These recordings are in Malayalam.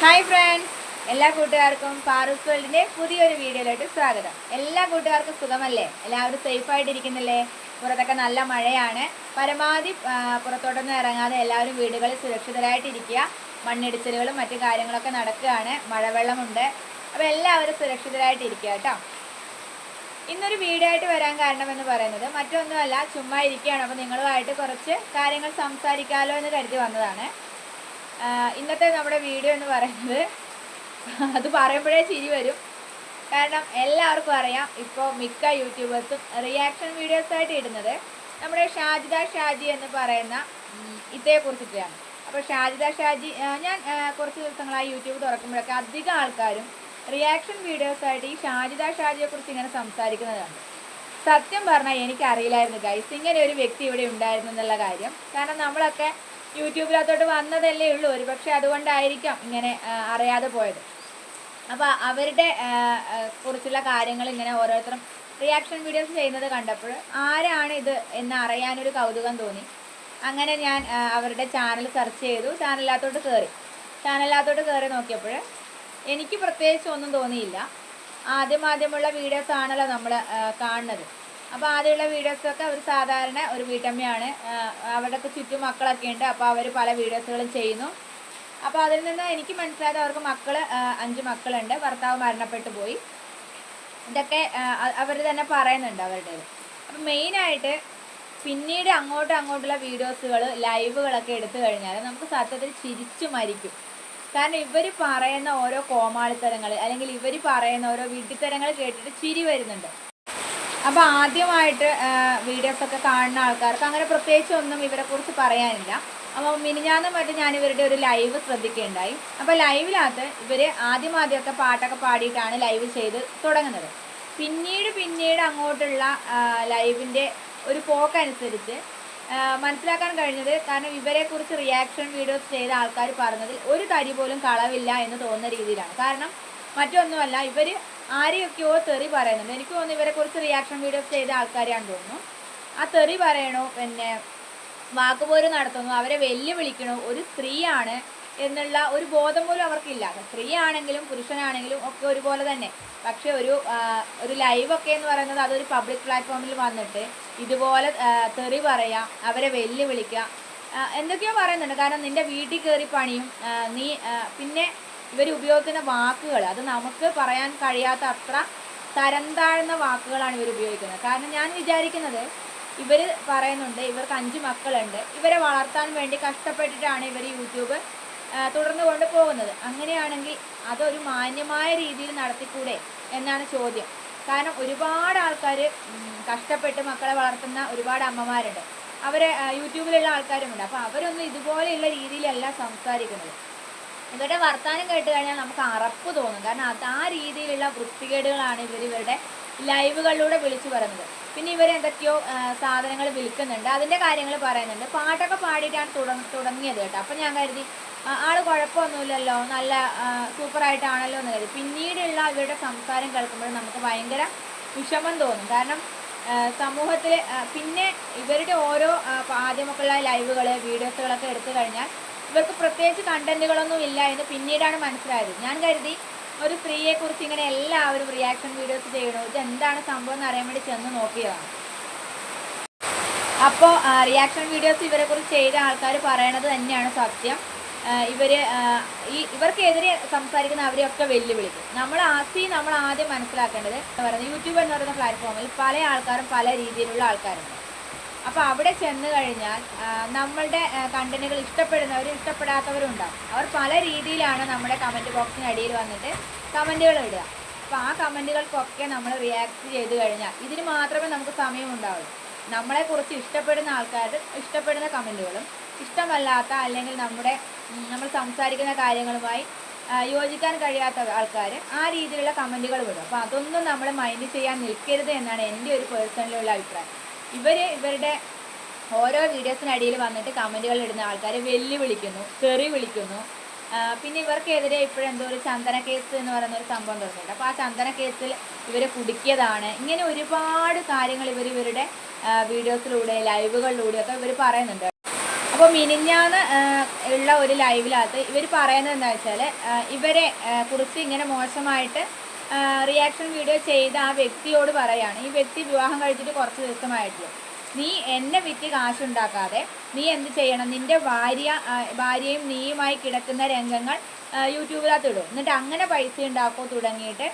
Hi friends. എല്ലാ കൂട്ടുകാർക്കും പാറൂസ് വേൾഡിന്റെ പുതിയൊരു വീഡിയോയിലോട്ട് സ്വാഗതം. എല്ലാ കൂട്ടുകാർക്കും സുഖമല്ലേ? എല്ലാവരും സേഫ് ആയിട്ടിരിക്കുന്നില്ലേ പുറത്തൊക്കെ നല്ല മഴയാണ്. പരമാവധി പുറത്തോട്ടൊന്നും ഇറങ്ങാതെ എല്ലാവരും വീടുകളിൽ സുരക്ഷിതരായിട്ടിരിക്കുക. മണ്ണിടിച്ചിലുകളും മറ്റു കാര്യങ്ങളൊക്കെ നടക്കുകയാണ്. മഴവെള്ളമുണ്ട്. അപ്പോൾ എല്ലാവരും സുരക്ഷിതരായിട്ടിരിക്കുക കേട്ടോ. ഇന്നൊരു വീഡിയോ ആയിട്ട് വരാൻ കാരണം എന്ന് പറയുന്നത് മറ്റൊന്നുമല്ല ചുമ്മാ ഇരിക്കുകയാണ്. അപ്പോൾ നിങ്ങളുമായിട്ട് കുറച്ച് കാര്യങ്ങൾ സംസാരിക്കാമല്ലോ എന്ന് കരുതി വന്നതാണ്. ഇന്നത്തെ നമ്മുടെ വീഡിയോ എന്ന് പറയുന്നത് അത് പറയുമ്പോഴേ ചിരി വരും. കാരണം എല്ലാവർക്കും അറിയാം ഇപ്പോൾ മിക്ക യൂട്യൂബേഴ്സും റിയാക്ഷൻ വീഡിയോസായിട്ട് ഇടുന്നത് നമ്മുടെ ഷാജിദ ഷാജി എന്ന് പറയുന്ന ഇതേക്കുറിച്ചിട്ടാണ് ഇതേ കുറിച്ചിട്ടാണ്. അപ്പോൾ ഷാജിദ ഷാജി ഞാൻ കുറച്ച് ദിവസങ്ങളായി യൂട്യൂബ് തുറക്കുമ്പോഴൊക്കെ അധികം ആൾക്കാരും റിയാക്ഷൻ വീഡിയോസായിട്ട് ഈ ഷാജിദ ഷാജിയെക്കുറിച്ച് ഇങ്ങനെ സംസാരിക്കുന്നതാണ്. സത്യം പറഞ്ഞാൽ എനിക്കറിയില്ലായിരുന്നു ഗൈസ് ഇങ്ങനെ ഒരു വ്യക്തി ഇവിടെ ഉണ്ടായിരുന്നു എന്നുള്ള കാര്യം. കാരണം നമ്മളൊക്കെ യൂട്യൂബിനകത്തോട്ട് വന്നതല്ലേ ഉള്ളൂ. ഒരു പക്ഷേ അതുകൊണ്ടായിരിക്കാം ഇങ്ങനെ അറിയാതെ പോയത്. അപ്പോൾ അവരുടെ കുറിച്ചുള്ള കാര്യങ്ങൾ ഇങ്ങനെ ഓരോരുത്തരും റിയാക്ഷൻ വീഡിയോസ് ചെയ്യുന്നത് കണ്ടപ്പോൾ ആരാണ് ഇത് എന്ന് അറിയാനൊരു കൗതുകം തോന്നി. അങ്ങനെ ഞാൻ അവരുടെ ചാനൽ സെർച്ച് ചെയ്തു. ചാനലിനകത്തോട്ട് കയറി ചാനലിനകത്തോട്ട് കയറി നോക്കിയപ്പോൾ എനിക്ക് പ്രത്യേകിച്ച് ഒന്നും തോന്നിയില്ല. ആദ്യം ആദ്യമുള്ള വീഡിയോസ് ആണല്ലോ നമ്മൾ കാണുന്നത്. അപ്പോൾ ആദ്യമുള്ള വീഡിയോസൊക്കെ അവർ സാധാരണ ഒരു വീട്ടമ്മയാണ്. അവരുടെയൊക്കെ ചുറ്റും മക്കളൊക്കെ ഉണ്ട്. അപ്പോൾ അവർ പല വീഡിയോസുകളും ചെയ്യുന്നു. അപ്പോൾ അതിൽ നിന്ന് എനിക്ക് മനസ്സിലായത് അവർക്ക് മക്കൾ അഞ്ച് മക്കളുണ്ട്. ഭർത്താവ് മരണപ്പെട്ടു പോയി. ഇതൊക്കെ അവർ തന്നെ പറയുന്നുണ്ട് അവരുടെ അപ്പം മെയിനായിട്ട് പിന്നീട് അങ്ങോട്ടും അങ്ങോട്ടുള്ള വീഡിയോസുകൾ ലൈവുകളൊക്കെ എടുത്തു കഴിഞ്ഞാൽ നമുക്ക് സത്യത്തിൽ ചിരിച്ചു മരിക്കും. കാരണം ഇവർ പറയുന്ന ഓരോ കോമാളിത്തരങ്ങൾ അല്ലെങ്കിൽ ഇവർ പറയുന്ന ഓരോ വീട്ടിത്തരങ്ങൾ കേട്ടിട്ട് ചിരി വരുന്നുണ്ട്. അപ്പോൾ ആദ്യമായിട്ട് വീഡിയോസ് ഒക്കെ കാണുന്ന ആൾക്കാർക്ക് അങ്ങനെ പ്രത്യേകിച്ച് ഒന്നും ഇവരെ കുറിച്ച് പറയാനില്ല. അപ്പോൾ മിനിഞ്ഞാന്ന് മറ്റും ഞാൻ ഇവരുടെ ഒരു ലൈവ് ശ്രദ്ധിക്കുകയുണ്ടായി. അപ്പോൾ ലൈവിനകത്ത് ഇവർ ആദ്യം ആദ്യമൊക്കെ പാട്ടൊക്കെ പാടിയിട്ടാണ് ലൈവ് ചെയ്ത് തുടങ്ങുന്നത്. പിന്നീട് പിന്നീട് അങ്ങോട്ടുള്ള ലൈവിന്റെ ഒരു പോക്കനുസരിച്ച് മനസ്സിലാക്കാൻ കഴിഞ്ഞത് കാരണം ഇവരെ കുറിച്ച് റിയാക്ഷൻ വീഡിയോസ് ചെയ്ത ആൾക്കാർ പറഞ്ഞതിൽ ഒരു തരി പോലും കളവില്ല എന്ന് തോന്നുന്ന രീതിയിലാണ്. കാരണം മറ്റൊന്നുമല്ല ഇവർ ആരെയൊക്കെയോ തെറി പറയുന്നുണ്ട്. എനിക്ക് തോന്നുന്നു ഇവരെക്കുറിച്ച് റിയാക്ഷൻ വീഡിയോസ് ചെയ്ത ആൾക്കാരെയാണ് തോന്നുന്നു. ആ തെറി പറയണു പിന്നെ വാക്കുപോര് നടത്തുന്നു അവരെ വെല്ലുവിളിക്കണു ഒരു സ്ത്രീയാണ് എന്നുള്ള ഒരു ബോധം പോലും അവർക്കില്ല. സ്ത്രീ ആണെങ്കിലും പുരുഷനാണെങ്കിലും ഒക്കെ ഒരുപോലെ തന്നെ. പക്ഷെ ഒരു ഒരു ലൈവൊക്കെ എന്ന് പറയുന്നത് അതൊരു പബ്ലിക് പ്ലാറ്റ്ഫോമിൽ വന്നിട്ട് ഇതുപോലെ തെറി പറയാം അവരെ വെല്ലുവിളിക്കുക എന്തൊക്കെയോ പറയുന്നുണ്ട്. കാരണം നിന്റെ വീട്ടിൽ കയറി പണിയും നീ പിന്നെ ഇവർ ഉപയോഗിക്കുന്ന വാക്കുകൾ അത് നമുക്ക് പറയാൻ കഴിയാത്ത അത്ര തരം താഴ്ന്ന വാക്കുകളാണ് ഇവർ ഉപയോഗിക്കുന്നത്. കാരണം ഞാൻ വിചാരിക്കുന്നത് ഇവർ പറയുന്നുണ്ട് ഇവർക്ക് അഞ്ച് മക്കളുണ്ട് ഇവരെ വളർത്താൻ വേണ്ടി കഷ്ടപ്പെട്ടിട്ടാണ് ഇവർ യൂട്യൂബ് തുടർന്നു കൊണ്ട് പോകുന്നത്. അങ്ങനെയാണെങ്കിൽ അതൊരു മാന്യമായ രീതിയിൽ നടത്തിക്കൂടെ എന്നാണ് ചോദ്യം. കാരണം ഒരുപാട് ആൾക്കാർ കഷ്ടപ്പെട്ട് മക്കളെ വളർത്തുന്ന ഒരുപാട് അമ്മമാരുണ്ട്. അവരെ യൂട്യൂബിലുള്ള ആൾക്കാരുമുണ്ട്. അപ്പോൾ അവരൊന്നും ഇതുപോലെയുള്ള രീതിയിലല്ല സംസാരിക്കുന്നത്. ഇവരുടെ വർത്തമാനം കേട്ട് കഴിഞ്ഞാൽ നമുക്ക് അറപ്പ് തോന്നും. കാരണം അത് ആ രീതിയിലുള്ള വൃത്തികേടുകളാണ് ഇവർ ഇവരുടെ ലൈവുകളിലൂടെ വിളിച്ചു പറയുന്നത്. പിന്നെ ഇവർ എന്തൊക്കെയോ സാധനങ്ങൾ വിൽക്കുന്നുണ്ട്. അതിന്റെ കാര്യങ്ങൾ പറയുന്നുണ്ട്. പാട്ടൊക്കെ പാടിയിട്ടാണ് തുട തുടങ്ങിയത് കേട്ടോ. അപ്പം ഞാൻ കരുതി ആൾ കുഴപ്പമൊന്നുമില്ലല്ലോ. നല്ല സൂപ്പറായിട്ടാണല്ലോ എന്ന് കരുതി. പിന്നീടുള്ള ഇവരുടെ സംസാരം കേൾക്കുമ്പോൾ നമുക്ക് ഭയങ്കര വിഷമം തോന്നും. കാരണം സമൂഹത്തിൽ പിന്നെ ഇവരുടെ ഓരോ ആദ്യമൊക്കെയുള്ള ലൈവുകൾ വീഡിയോസുകളൊക്കെ എടുത്തു കഴിഞ്ഞാൽ ഇവർക്ക് പ്രത്യേകിച്ച് കണ്ടന്റുകളൊന്നും ഇല്ല എന്ന് പിന്നീടാണ് മനസ്സിലായത്. ഞാൻ കരുതി ഒരു സ്ത്രീയെ കുറിച്ച് ഇങ്ങനെ എല്ലാവരും റിയാക്ഷൻ വീഡിയോസ് ചെയ്യണോ? ഇത് എന്താണ് സംഭവം എന്ന് അറിയാൻ വേണ്ടി ചെന്ന് നോക്കിയതാണ്. അപ്പോൾ റിയാക്ഷൻ വീഡിയോസ് ഇവരെ കുറിച്ച് ചെയ്ത ആൾക്കാർ പറയണത് തന്നെയാണ് സത്യം. ഇവർ ഈ ഇവർക്കെതിരെ സംസാരിക്കുന്ന അവരെയൊക്കെ വെല്ലുവിളിക്കും. നമ്മൾ ആസി നമ്മൾ ആദ്യം മനസ്സിലാക്കേണ്ടത് എന്ന് പറയുന്നത് യൂട്യൂബ് എന്ന് പറയുന്ന പ്ലാറ്റ്ഫോമിൽ പല ആൾക്കാരും പല രീതിയിലുള്ള ആൾക്കാരുണ്ട്. അപ്പോൾ അവിടെ ചെന്ന് കഴിഞ്ഞാൽ നമ്മളുടെ കണ്ടന്റുകൾ ഇഷ്ടപ്പെടുന്നവരും ഇഷ്ടപ്പെടാത്തവരും ഉണ്ടാവും അവർ പല രീതിയിലാണ് നമ്മുടെ കമന്റ് ബോക്സിനടിയിൽ വന്നിട്ട് കമന്റുകൾ ഇടുക. അപ്പോൾ ആ കമന്റുകൾക്കൊക്കെ നമ്മൾ റിയാക്ട് ചെയ്ത് കഴിഞ്ഞാൽ ഇതിന് മാത്രമേ നമുക്ക് സമയം ഉണ്ടാവുള്ളൂ. നമ്മളെക്കുറിച്ച് ഇഷ്ടപ്പെടുന്ന ആൾക്കാർ ഇഷ്ടപ്പെടുന്ന കമന്റുകളും ഇഷ്ടമല്ലാത്ത അല്ലെങ്കിൽ നമ്മുടെ നമ്മൾ സംസാരിക്കുന്ന കാര്യങ്ങളുമായി യോജിക്കാൻ കഴിയാത്ത ആൾക്കാർ ആ രീതിയിലുള്ള കമന്റുകൾ വിടും അപ്പോൾ അതൊന്നും നമ്മൾ മൈൻഡ് ചെയ്യാൻ നിൽക്കരുത് എന്നാണ് എന്റെ ഒരു പേഴ്സണലുള്ള അഭിപ്രായം. ഇവർ ഇവരുടെ ഓരോ വീഡിയോസിനടിയിൽ വന്നിട്ട് കമന്റുകൾ ഇടുന്ന ആൾക്കാരെ വെല്ലുവിളിക്കുന്നു തെറി വിളിക്കുന്നു. പിന്നെ ഇവർക്കെതിരെ ഇപ്പോഴെന്തോ ഒരു ചന്ദന കേസ് എന്ന് പറയുന്ന ഒരു സംഭവം തുടങ്ങിയിട്ടുണ്ട്. അപ്പോൾ ആ ചന്ദന കേസിൽ ഇവരെ കുടുക്കിയതാണ്. ഇങ്ങനെ ഒരുപാട് കാര്യങ്ങൾ ഇവർ ഇവരുടെ വീഡിയോസിലൂടെ ലൈവുകളിലൂടെ ഒക്കെ ഇവർ പറയുന്നുണ്ട്. അപ്പോൾ മിനിഞ്ഞാന്ന് ഉള്ള ഒരു ലൈവിലകത്ത് ഇവർ പറയുന്നത് എന്താ വെച്ചാൽ ഇവരെ കുറിച്ച് ഇങ്ങനെ മോശമായിട്ട് റിയാക്ഷൻ വീഡിയോ ചെയ്ത ആ വ്യക്തിയോട് പറയാണ് ഈ വ്യക്തി വിവാഹം കഴിച്ചിട്ട് കുറച്ച് ദിവസമായിട്ടുള്ളൂ. നീ എന്നെ വിറ്റ് കാശുണ്ടാക്കാതെ നീ എന്ത് ചെയ്യണം? നിന്റെ ഭാര്യ ഭാര്യയും നീയുമായി കിടക്കുന്ന രംഗങ്ങൾ യൂട്യൂബിനകത്ത് ഇടും. എന്നിട്ട് അങ്ങനെ പൈസ ഉണ്ടാക്കോ തുടങ്ങിയിട്ട്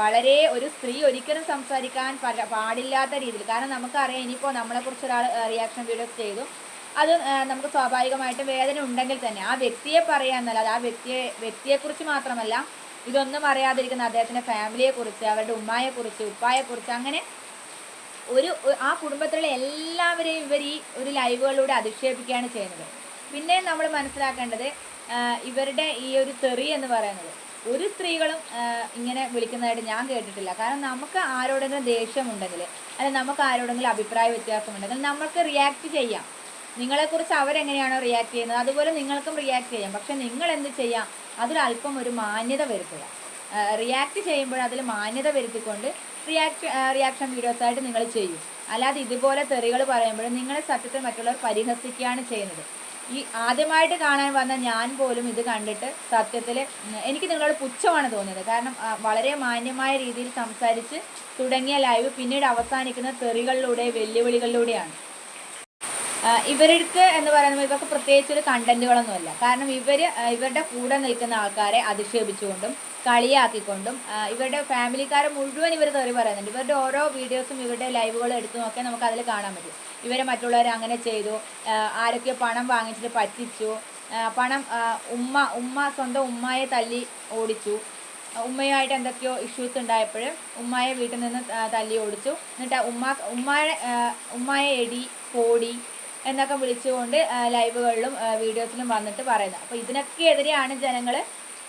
വളരെ ഒരു സ്ത്രീ ഒരിക്കലും സംസാരിക്കാൻ പാടില്ലാത്ത രീതിയിൽ കാരണം നമുക്കറിയാം ഇനിയിപ്പോൾ നമ്മളെക്കുറിച്ച് ഒരാൾ റിയാക്ഷൻ വീഡിയോസ് ചെയ്തു. അത് നമുക്ക് സ്വാഭാവികമായിട്ടും വേദന ഉണ്ടെങ്കിൽ തന്നെ ആ വ്യക്തിയെ പറയാന്നല്ലാതെ ആ വ്യക്തിയെ വ്യക്തിയെക്കുറിച്ച് മാത്രമല്ല ഇതൊന്നും അറിയാതിരിക്കുന്ന അദ്ദേഹത്തിന്റെ ഫാമിലിയെക്കുറിച്ച് അവരുടെ ഉമ്മായെക്കുറിച്ച് ഉപ്പായെക്കുറിച്ച് അങ്ങനെ ഒരു ആ കുടുംബത്തിലുള്ള എല്ലാവരെയും ഇവർ ഈ ഒരു ലൈവുകളിലൂടെ അധിക്ഷേപിക്കുകയാണ് ചെയ്യുന്നത്. പിന്നെ നമ്മൾ മനസ്സിലാക്കേണ്ടത് ഇവരുടെ ഈ ഒരു തെറി എന്ന് പറയുന്നത് ഒരു സ്ത്രീകളും ഇങ്ങനെ വിളിക്കുന്നതായിട്ട് ഞാൻ കേട്ടിട്ടില്ല. കാരണം നമുക്ക് ആരോടെങ്കിലും ദേഷ്യമുണ്ടെങ്കിൽ അല്ലെങ്കിൽ നമുക്ക് ആരോടെങ്കിലും അഭിപ്രായ വ്യത്യാസമുണ്ടെങ്കിൽ നമുക്ക് റിയാക്ട് ചെയ്യാം. നിങ്ങളെക്കുറിച്ച് അവരെങ്ങനെയാണോ റിയാക്ട് ചെയ്യുന്നത്? അതുപോലെ നിങ്ങൾക്കും റിയാക്ട് ചെയ്യാം. പക്ഷെ നിങ്ങൾ എന്ത് ചെയ്യാം? അതിലല്പം ഒരു മാന്യത വരുത്തുക. റിയാക്ട് ചെയ്യുമ്പോൾ അതിൽ മാന്യത വരുത്തിക്കൊണ്ട് റിയാക്ട് റിയാക്ഷൻ വീഡിയോസ് ആയിട്ട് നിങ്ങൾ ചെയ്യും. അല്ലാതെ ഇതുപോലെ തെറികൾ പറയുമ്പോൾ നിങ്ങളെ സത്യത്തെ മറ്റുള്ളവർ പരിഹസിക്കുകയാണ് ചെയ്യുന്നത്. ഈ ആദ്യമായിട്ട് കാണാൻ വന്ന ഞാൻ പോലും ഇത് കണ്ടിട്ട് സത്യത്തിൽ എനിക്ക് നിങ്ങളോട് പുച്ഛമാണ് തോന്നിയത്. കാരണം വളരെ മാന്യമായ രീതിയിൽ സംസാരിച്ച് തുടങ്ങിയ ലൈവ് പിന്നീട് അവസാനിക്കുന്ന തെറികളിലൂടെ വെല്ലുവിളികളിലൂടെയാണ്. ഇവർക്ക് എന്ന് പറയുന്നത് ഇവർക്ക് പ്രത്യേകിച്ച് ഒരു കണ്ടന്റുകളൊന്നുമില്ല കാരണം ഇവർ ഇവരുടെ കൂടെ നിൽക്കുന്ന ആൾക്കാരെ അധിക്ഷേപിച്ചുകൊണ്ടും കളിയാക്കിക്കൊണ്ടും ഇവരുടെ ഫാമിലിക്കാരെ മുഴുവൻ ഇവർ തെറി പറയുന്നുണ്ട്. ഇവരുടെ ഓരോ വീഡിയോസും ഇവരുടെ ലൈവുകൾ എടുത്തു നോക്കിയാൽ നമുക്ക് അതിൽ കാണാൻ പറ്റും. ഇവരെ മറ്റുള്ളവർ അങ്ങനെ ചെയ്തു ആരൊക്കെ പണം വാങ്ങിച്ചിട്ട് പറ്റിച്ചു പണം ഉമ്മ ഉമ്മ സ്വന്തം ഉമ്മയെ തല്ലി ഓടിച്ചു ഉമ്മയുമായിട്ട് എന്തൊക്കെയോ ഇഷ്യൂസ് ഉണ്ടായപ്പോൾ ഉമ്മായെ വീട്ടിൽ നിന്ന് തല്ലി ഓടിച്ചു. എന്നിട്ട് ഉമ്മ ഉമ്മയെ ഉമ്മയെ എടി കോടി എന്നൊക്കെ വിളിച്ചുകൊണ്ട് ലൈവുകളിലും വീഡിയോസിലും വന്നിട്ട് പറയുന്നത്. അപ്പോൾ ഇതിനൊക്കെ എതിരെയാണ് ജനങ്ങൾ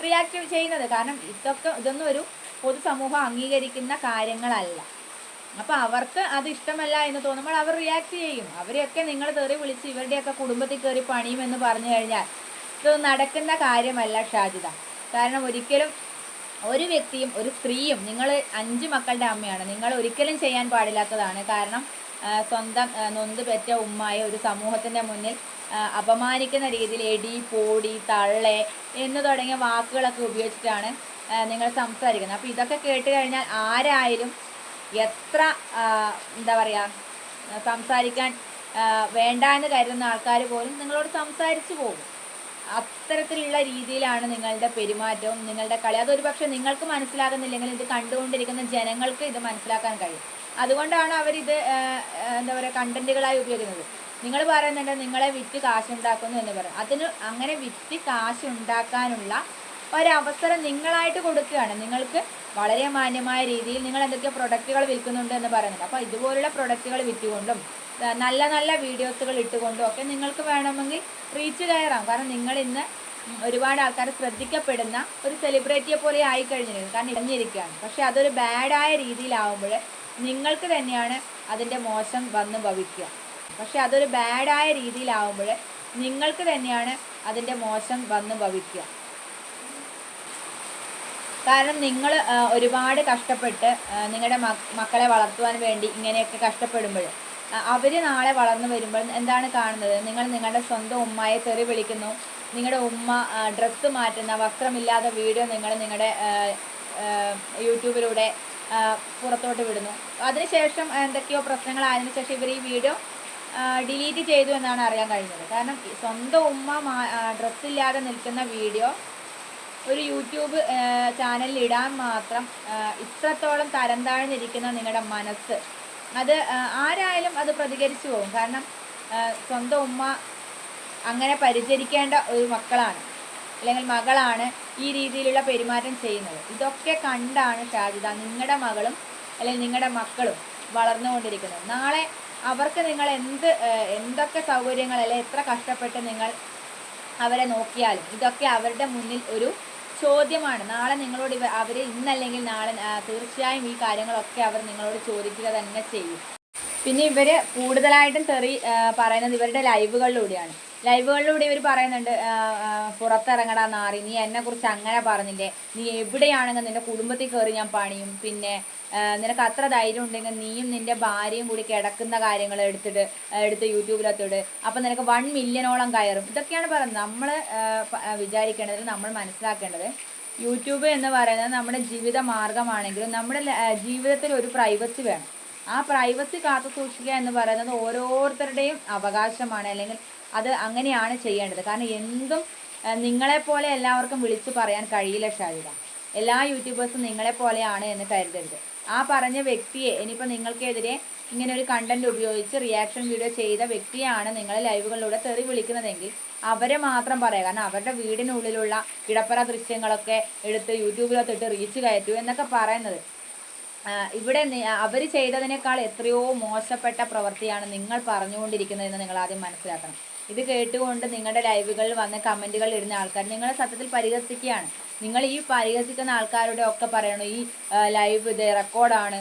റിയാക്ട് ചെയ്യുന്നത്. കാരണം ഇതൊക്കെ ഇതൊന്നും ഒരു പൊതുസമൂഹം അംഗീകരിക്കുന്ന കാര്യങ്ങളല്ല. അപ്പോൾ അവർക്ക് അത് ഇഷ്ടമല്ല എന്ന് തോന്നുമ്പോൾ അവർ റിയാക്ട് ചെയ്യും. അവരെയൊക്കെ നിങ്ങൾ തെറി വിളിച്ച് ഇവരുടെയൊക്കെ കുടുംബത്തിൽ കയറി പണിയുമെന്ന് പറഞ്ഞു കഴിഞ്ഞാൽ ഇത് നടക്കുന്ന കാര്യമല്ല ഷാജിത. കാരണം ഒരിക്കലും ഒരു വ്യക്തിയും ഒരു സ്ത്രീയും നിങ്ങൾ അഞ്ച് മക്കളുടെ അമ്മയാണ്. നിങ്ങൾ ഒരിക്കലും ചെയ്യാൻ പാടില്ലാത്തതാണ്. കാരണം സ്വന്തം നൊന്ത് പെറ്റ ഉമ്മായി ഒരു സമൂഹത്തിന്റെ മുന്നിൽ അപമാനിക്കുന്ന രീതിയിൽ എടി പോടി തള്ളെ എന്ന് തുടങ്ങിയ വാക്കുകളൊക്കെ ഉപയോഗിച്ചിട്ടാണ് നിങ്ങൾ സംസാരിക്കുന്നത്. അപ്പോൾ ഇതൊക്കെ കേട്ട് കഴിഞ്ഞാൽ ആരായാലും എത്ര എന്താ പറയുക സംസാരിക്കാൻ വേണ്ട എന്ന് കരുതുന്ന ആൾക്കാർ പോലും നിങ്ങളോട് സംസാരിച്ചു പോകും. അത്തരത്തിലുള്ള രീതിയിലാണ് നിങ്ങളുടെ പെരുമാറ്റവും നിങ്ങളുടെ കളി. അതൊരു പക്ഷേ നിങ്ങൾക്ക് മനസ്സിലാകുന്നില്ലെങ്കിൽ ഇത് കണ്ടുകൊണ്ടിരിക്കുന്ന ജനങ്ങൾക്ക് ഇത് മനസ്സിലാക്കാൻ കഴിയും. അതുകൊണ്ടാണ് അവരിത് എന്താ പറയുക കണ്ടന്റുകളായി ഉപയോഗിക്കുന്നത്. നിങ്ങൾ പറയുന്നുണ്ട് നിങ്ങളെ വിറ്റ് കാശുണ്ടാക്കുന്നു എന്ന് പറയും. അതിന് അങ്ങനെ വിറ്റ് കാശുണ്ടാക്കാനുള്ള ഒരവസരം നിങ്ങളായിട്ട് കൊടുക്കുകയാണ്. നിങ്ങൾക്ക് വളരെ മാന്യമായ രീതിയിൽ നിങ്ങൾ എന്തൊക്കെ പ്രൊഡക്റ്റുകൾ വിൽക്കുന്നുണ്ട് എന്ന് പറയുന്നുണ്ട്. അപ്പോൾ ഇതുപോലുള്ള പ്രൊഡക്റ്റുകൾ വിറ്റുകൊണ്ടും നല്ല നല്ല വീഡിയോസുകൾ ഇട്ടുകൊണ്ടും ഒക്കെ നിങ്ങൾക്ക് വേണമെങ്കിൽ റീച്ച് കയറാം. കാരണം നിങ്ങൾ ഇന്ന് ഒരുപാട് ആൾക്കാർ ശ്രദ്ധിക്കപ്പെടുന്ന ഒരു സെലിബ്രിറ്റിയെ പോലെ ആയിക്കഴിഞ്ഞിരിക്കുന്നു. കാരണം ഇറങ്ങിയിരിക്കുകയാണ്. പക്ഷേ അതൊരു ബാഡായ രീതിയിലാവുമ്പോൾ നിങ്ങൾക്ക് തന്നെയാണ് അതിന്റെ മോശം വന്ന് ഭവിക്കുക. പക്ഷെ അതൊരു ബാഡായ രീതിയിലാവുമ്പോൾ നിങ്ങൾക്ക് തന്നെയാണ് അതിന്റെ മോശം വന്ന് ഭവിക്കുക. കാരണം നിങ്ങൾ ഒരുപാട് കഷ്ടപ്പെട്ട് നിങ്ങളുടെ മക്കളെ വളർത്തുവാൻ വേണ്ടി ഇങ്ങനെയൊക്കെ കഷ്ടപ്പെടുമ്പോൾ അവർ നാളെ വളർന്നു വരുമ്പോൾ എന്താണ് കാണുന്നത്? നിങ്ങൾ നിങ്ങളുടെ സ്വന്തം ഉമ്മയെ തെറി വിളിക്കുന്നു. നിങ്ങളുടെ ഉമ്മ ഡ്രസ്സ് മാറ്റുന്ന വസ്ത്രമില്ലാത്ത വീഡിയോ നിങ്ങൾ നിങ്ങളുടെ യൂട്യൂബിലൂടെ പുറത്തോട്ട് വിടുന്നു. അതിനുശേഷം എന്തൊക്കെയോ പ്രശ്നങ്ങളായതിനു ശേഷം ഇവർ ഈ വീഡിയോ ഡിലീറ്റ് ചെയ്തു എന്നാണ് അറിയാൻ കഴിഞ്ഞത്. കാരണം സ്വന്തം ഉമ്മ ഡ്രസ്സില്ലാതെ നിൽക്കുന്ന വീഡിയോ ഒരു യൂട്യൂബ് ചാനലിൽ ഇടാൻ മാത്രം ഇത്രത്തോളം തരം താഴ്ന്നിരിക്കുന്ന നിങ്ങളുടെ മനസ്സ് അത് ആരായാലും അത് പ്രതികരിച്ചു പോകും. കാരണം സ്വന്തം ഉമ്മ അങ്ങനെ പരിചരിക്കേണ്ട ഒരു മക്കളാണ്. അല്ലെങ്കിൽ മകളാണ് ഈ രീതിയിലുള്ള പെരുമാറ്റം ചെയ്യുന്നത്. ഇതൊക്കെ കണ്ടാണ് ഷാജിത നിങ്ങളുടെ മകളും അല്ലെങ്കിൽ നിങ്ങളുടെ മക്കളും വളർന്നുകൊണ്ടിരിക്കുന്നത്. നാളെ അവർക്ക് നിങ്ങൾ എന്ത് എന്തൊക്കെ സൗകര്യങ്ങൾ അല്ലെങ്കിൽ എത്ര കഷ്ടപ്പെട്ട് നിങ്ങൾ അവരെ നോക്കിയാലും ഇതൊക്കെ അവരുടെ മുന്നിൽ ഒരു ചോദ്യമാണ്. നാളെ നിങ്ങളോട് അവർ ഇന്നല്ലെങ്കിൽ നാളെ തീർച്ചയായും ഈ കാര്യങ്ങളൊക്കെ അവർ നിങ്ങളോട് ചോദിക്കുക തന്നെ ചെയ്യും. പിന്നെ ഇവർ കൂടുതലായിട്ടും തെറി പറയുന്നത് ഇവരുടെ ലൈവുകളിലൂടെയാണ്. ലൈവുകളിലൂടെ ഇവർ പറയുന്നുണ്ട് പുറത്തിറങ്ങടാ നാറി നീ എന്നെ കുറിച്ച് അങ്ങനെ പറഞ്ഞില്ലേ? നീ എവിടെയാണെങ്കിൽ നിന്റെ കുടുംബത്തിൽ കയറി ഞാൻ പണിയും. പിന്നെ നിനക്ക് അത്ര ധൈര്യം ഉണ്ടെങ്കിൽ നീയും നിന്റെ ഭാര്യയും കൂടി കിടക്കുന്ന കാര്യങ്ങൾ എടുത്തിട്ട് എടുത്ത് യൂട്യൂബിലെത്തിട്ട് അപ്പം നിനക്ക് വൺ മില്യനോളം കയറും. ഇതൊക്കെയാണ് പറയുന്നത്. നമ്മൾ വിചാരിക്കേണ്ടത് നമ്മൾ മനസ്സിലാക്കേണ്ടത് യൂട്യൂബ് എന്ന് പറയുന്നത് നമ്മുടെ ജീവിത മാർഗമാണെങ്കിലും നമ്മുടെ ജീവിതത്തിൽ ഒരു പ്രൈവസി വേണം. ആ പ്രൈവസി കാത്തു സൂക്ഷിക്കുക എന്ന് പറയുന്നത് ഓരോരുത്തരുടെയും അവകാശമാണ്. അല്ലെങ്കിൽ അത് അങ്ങനെയാണ് ചെയ്യേണ്ടത്. കാരണം എന്തും നിങ്ങളെപ്പോലെ എല്ലാവർക്കും വിളിച്ചു പറയാൻ കഴിയില്ല ഷാരിത എല്ലാ യൂട്യൂബേഴ്സും നിങ്ങളെപ്പോലെയാണ് എന്ന് കരുതരുത്. ആ പറഞ്ഞ വ്യക്തിയെ ഇനിയിപ്പോൾ നിങ്ങൾക്കെതിരെ ഇങ്ങനെ ഒരു കണ്ടന്റ് ഉപയോഗിച്ച് റിയാക്ഷൻ വീഡിയോ ചെയ്ത വ്യക്തിയാണ് നിങ്ങൾ ലൈവുകളിലൂടെ തെറി വിളിക്കുന്നതെങ്കിൽ അവരെ മാത്രം പറയുക കാരണം അവരുടെ വീടിനുള്ളിലുള്ള ഇടപ്പറ ദൃശ്യങ്ങളൊക്കെ എടുത്ത് യൂട്യൂബിലൊത്തിട്ട് റീച്ച് കയറ്റൂ എന്നൊക്കെ പറയുന്നത്. ഇവിടെ അവർ ചെയ്തതിനേക്കാൾ എത്രയോ മോശപ്പെട്ട പ്രവൃത്തിയാണ് നിങ്ങൾ പറഞ്ഞുകൊണ്ടിരിക്കുന്നതെന്ന് നിങ്ങൾ ആദ്യം മനസ്സിലാക്കണം. ഇത് കേട്ടുകൊണ്ട് നിങ്ങളുടെ ലൈവുകളിൽ വന്ന് കമന്റുകൾ ഇടുന്ന ആൾക്കാർ നിങ്ങളെ സത്യത്തിൽ പരിഹസിക്കുകയാണ്. നിങ്ങൾ ഈ പരിഹസിക്കുന്ന ആൾക്കാരുടെ ഒക്കെ പറയണു ഈ ലൈവ് ഇത് റെക്കോർഡാണ്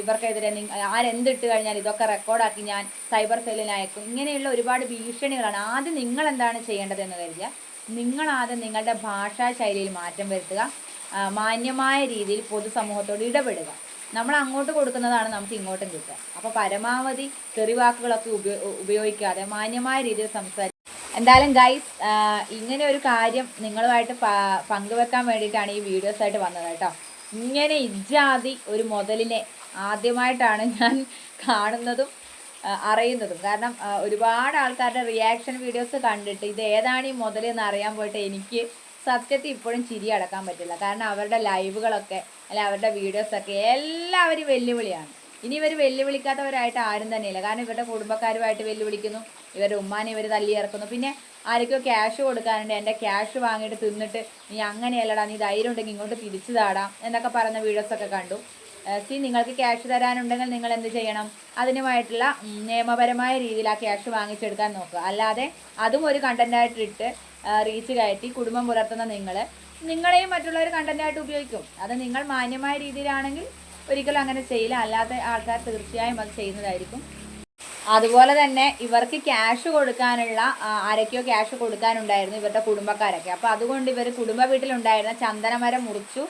ഇവർക്കെതിരെ ആരെന്തിട്ട് കഴിഞ്ഞാൽ ഇതൊക്കെ റെക്കോർഡാക്കി ഞാൻ സൈബർ സെല്ലിന് അയക്കും. ഇങ്ങനെയുള്ള ഒരുപാട് ഭീഷണികളാണ്. ആദ്യം നിങ്ങൾ എന്താണ് ചെയ്യേണ്ടതെന്ന് കരുതിയാൽ നിങ്ങൾ ആദ്യം നിങ്ങളുടെ ഭാഷാ ശൈലിയിൽ മാറ്റം വരുത്തുക. മാന്യമായ രീതിയിൽ പൊതുസമൂഹത്തോട് ഇടപെടുക. നമ്മൾ അങ്ങോട്ട് കൊടുക്കുന്നതാണ് നമുക്ക് ഇങ്ങോട്ടും കിട്ടുക. അപ്പോൾ പരമാവധി തെറിവാക്കുകളൊക്കെ ഉപയോ ഉപയോഗിക്കാതെ മാന്യമായ രീതിയിൽ സംസാരിക്കുക എന്തായാലും ഗൈസ് ഇങ്ങനെ ഒരു കാര്യം നിങ്ങളുമായിട്ട് പങ്കുവെക്കാൻ വേണ്ടിയിട്ടാണ് ഈ വീഡിയോസ് ആയിട്ട് വന്നത് കേട്ടോ. ഇങ്ങനെ ഇജാതി ഒരു മുതലിനെ ആദ്യമായിട്ടാണ് ഞാൻ കാണുന്നതും അറിയുന്നതും. കാരണം ഒരുപാട് ആൾക്കാരുടെ റിയാക്ഷൻ വീഡിയോസ് കണ്ടിട്ട് ഇത് ഏതാണ് ഈ മുതൽ എന്ന് അറിയാൻ പോയിട്ട് എനിക്ക് സത്യത്തിൽ ഇപ്പോഴും ചിരി അടക്കാൻ പറ്റില്ല. കാരണം അവരുടെ ലൈവുകളൊക്കെ അല്ലെ അവരുടെ വീഡിയോസൊക്കെ എല്ലാവരും വെല്ലുവിളിയാണ്. ഇനി ഇവർ വെല്ലുവിളിക്കാത്തവരായിട്ട് ആരും തന്നെയില്ല. കാരണം ഇവരുടെ കുടുംബക്കാരുമായിട്ട് വെല്ലുവിളിക്കുന്നു ഇവരുടെ ഉമ്മാനെ ഇവർ തല്ലി ഇറക്കുന്നു. പിന്നെ ആർക്കോ ക്യാഷ് കൊടുക്കാനുണ്ട്. എന്റെ ക്യാഷ് വാങ്ങിയിട്ട് തിന്നിട്ട് നീ അങ്ങനെയല്ലടാ നീ ധൈര്യം ഉണ്ടെങ്കിൽ ഇങ്ങോട്ട് തിരിച്ചു താടാം എന്നൊക്കെ പറയുന്ന വീഡിയോസൊക്കെ കണ്ടു. സി നിങ്ങൾക്ക് ക്യാഷ് തരാനുണ്ടെങ്കിൽ നിങ്ങൾ എന്ത് ചെയ്യണം? അതിനുമായിട്ടുള്ള നിയമപരമായ രീതിയിൽ ആ ക്യാഷ് വാങ്ങിച്ചെടുക്കാൻ നോക്കുക. അല്ലാതെ അതും ഒരു കണ്ടന്റായിട്ട് ഇട്ട് റീച്ച് കയറ്റി കുടുംബം പുലർത്തുന്ന നിങ്ങൾ നിങ്ങളെയും മറ്റുള്ളവർ കണ്ടന്റായിട്ട് ഉപയോഗിക്കും. അത് നിങ്ങൾ മാന്യമായ രീതിയിലാണെങ്കിൽ ഒരിക്കലും അങ്ങനെ ചെയ്യില്ല. അല്ലാത്ത ആൾക്കാർ തീർച്ചയായും അത് ചെയ്യുന്നതായിരിക്കും. അതുപോലെ തന്നെ ഇവർക്ക് ക്യാഷ് കൊടുക്കാനുള്ള ആരൊക്കെയോ ക്യാഷ് കൊടുക്കാനുണ്ടായിരുന്നു ഇവരുടെ കുടുംബക്കാരൊക്കെ. അപ്പോൾ അതുകൊണ്ട് ഇവർ കുടുംബ വീട്ടിലുണ്ടായിരുന്ന ചന്ദനമരം മുറിച്ചു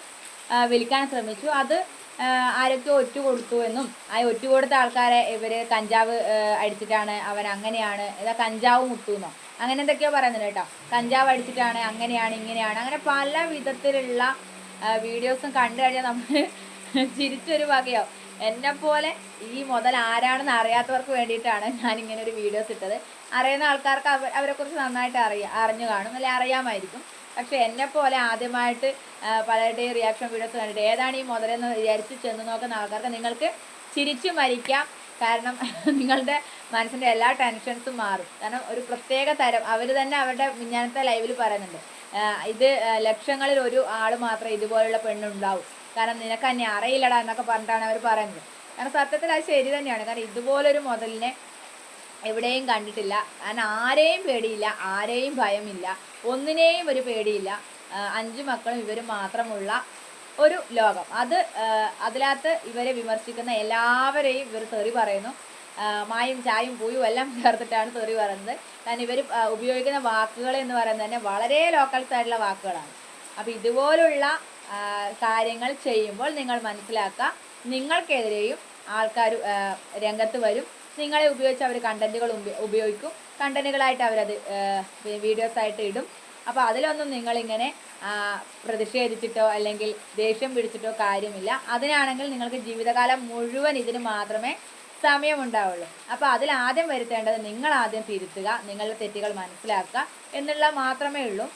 വിൽക്കാൻ ശ്രമിച്ചു. അത് ആരൊക്കെ ഒറ്റ കൊടുത്തു എന്നും ആ ഒറ്റ കൊടുത്ത ആൾക്കാരെ ഇവർ കഞ്ചാവ് അടിച്ചിട്ടാണ് അവൻ അങ്ങനെയാണ് കഞ്ചാവ് മുത്തുന്നോ അങ്ങനെ എന്തൊക്കെയോ പറയുന്നില്ല കേട്ടോ. കഞ്ചാവ് അടിച്ചിട്ടാണ് അങ്ങനെയാണ് ഇങ്ങനെയാണ്. അങ്ങനെ പല വിധത്തിലുള്ള വീഡിയോസും കണ്ടു കഴിഞ്ഞാൽ നമ്മൾ ചിരിച്ചൊരു വകയാവും. എന്നെ പോലെ ഈ മുതൽ ആരാണെന്ന് അറിയാത്തവർക്ക് വേണ്ടിയിട്ടാണ് ഞാൻ ഇങ്ങനെ ഒരു വീഡിയോസ് ഇട്ടത്. അറിയുന്ന ആൾക്കാർക്ക് അവ അവരെക്കുറിച്ച് നന്നായിട്ട് അറിയാം അറിഞ്ഞു കാണും. അല്ലെ അറിയാമായിരിക്കും. പക്ഷേ എന്നെ പോലെ ആദ്യമായിട്ട് പലരുടെയും റിയാക്ഷൻ വീഡിയോസ് കണ്ടിട്ട് ഏതാണ് ഈ മുതലെന്ന് വിചാരിച്ച് ചെന്ന് നോക്കുന്ന ആൾക്കാർക്ക് നിങ്ങൾക്ക് ചിരിച്ചു മരിക്കാം കാരണം നിങ്ങളുടെ മനസ്സിന്റെ എല്ലാ ടെൻഷൻസും മാറും. കാരണം ഒരു പ്രത്യേക തരം അവർ തന്നെ അവരുടെ വിജ്ഞാനത്തെ ലൈവിൽ പറയുന്നുണ്ട്. ഇത് ലക്ഷങ്ങളിൽ ഒരു ആൾ മാത്രമേ ഇതുപോലുള്ള പെണ്ണുണ്ടാവും. കാരണം നിനക്ക് തന്നെ അറിയില്ലടാ എന്നൊക്കെ പറഞ്ഞിട്ടാണ് അവർ പറയുന്നത്. കാരണം സത്യത്തിൽ അത് ശരി തന്നെയാണ്. കാരണം ഇതുപോലൊരു മുതലിനെ എവിടെയും കണ്ടിട്ടില്ല. കാരണം ആരെയും പേടിയില്ല ആരെയും ഭയമില്ല ഒന്നിനെയും ഒരു പേടിയില്ല. അഞ്ച് മക്കളും ഇവർ മാത്രമുള്ള ഒരു ലോകം. അത് അതിലകത്ത് ഇവരെ വിമർശിക്കുന്ന എല്ലാവരെയും ഇവർ തെറി പറയുന്നു. മായും ചായും പൂയും എല്ലാം ചേർത്തിട്ടാണ് തെറി പറയുന്നത്. കാരണം ഇവർ ഉപയോഗിക്കുന്ന വാക്കുകൾ എന്ന് പറയുന്നത് തന്നെ വളരെ ലോക്കൽസ് ആയിട്ടുള്ള വാക്കുകളാണ്. അപ്പോൾ ഇതുപോലുള്ള കാര്യങ്ങൾ ചെയ്യുമ്പോൾ നിങ്ങൾ മനസ്സിലാക്കുക നിങ്ങൾക്കെതിരെയും ആൾക്കാർ രംഗത്ത് വരും. നിങ്ങളെ ഉപയോഗിച്ച് അവർ കണ്ടന്റുകൾ ഉപയോഗിക്കും. കണ്ടന്റുകളായിട്ട് അവരത് വീഡിയോസ് ആയിട്ട് ഇടും. അപ്പോൾ അതിലൊന്നും നിങ്ങളിങ്ങനെ പ്രതിഷേധിച്ചിട്ടോ അല്ലെങ്കിൽ ദേഷ്യം പിടിച്ചിട്ടോ കാര്യമില്ല. അതിനാണെങ്കിൽ നിങ്ങൾക്ക് ജീവിതകാലം മുഴുവൻ ഇതിന് മാത്രമേ സമയമുണ്ടാവുള്ളൂ. അപ്പോൾ അതിൽ ആദ്യം വരുത്തേണ്ടത് നിങ്ങൾ ആദ്യം തിരുത്തുക നിങ്ങളുടെ തെറ്റുകൾ മനസ്സിലാക്കുക എന്നുള്ള മാത്രമേ ഉള്ളൂ.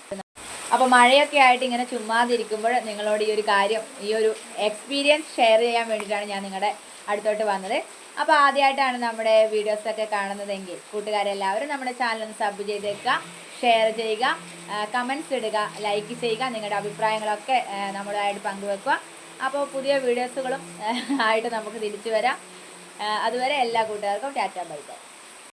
അപ്പോൾ മഴയൊക്കെ ആയിട്ട് ഇങ്ങനെ ചുമ്മാതിരിക്കുമ്പോൾ നിങ്ങളോട് ഈ ഒരു കാര്യം ഈ ഒരു എക്സ്പീരിയൻസ് ഷെയർ ചെയ്യാൻ വേണ്ടിയിട്ടാണ് ഞാൻ നിങ്ങളുടെ അടുത്തോട്ട് വന്നത്. അപ്പോൾ ആദ്യമായിട്ടാണ് നമ്മുടെ വീഡിയോസൊക്കെ കാണുന്നതെങ്കിൽ കൂട്ടുകാരെല്ലാവരും നമ്മുടെ ചാനൽ സബ് ചെയ്തേക്കുക ഷെയർ ചെയ്യുക കമൻസ് ഇടുക ലൈക്ക് ചെയ്യുക നിങ്ങളുടെ അഭിപ്രായങ്ങളൊക്കെ നമ്മളുമായിട്ട് പങ്കുവെക്കുക. അപ്പോൾ പുതിയ വീഡിയോസുകളും ആയിട്ട് നമുക്ക് തിരിച്ചു വരാം. അതുവരെ എല്ലാ കൂട്ടുകാർക്കും ടാറ്റാ ബൈ ബൈ.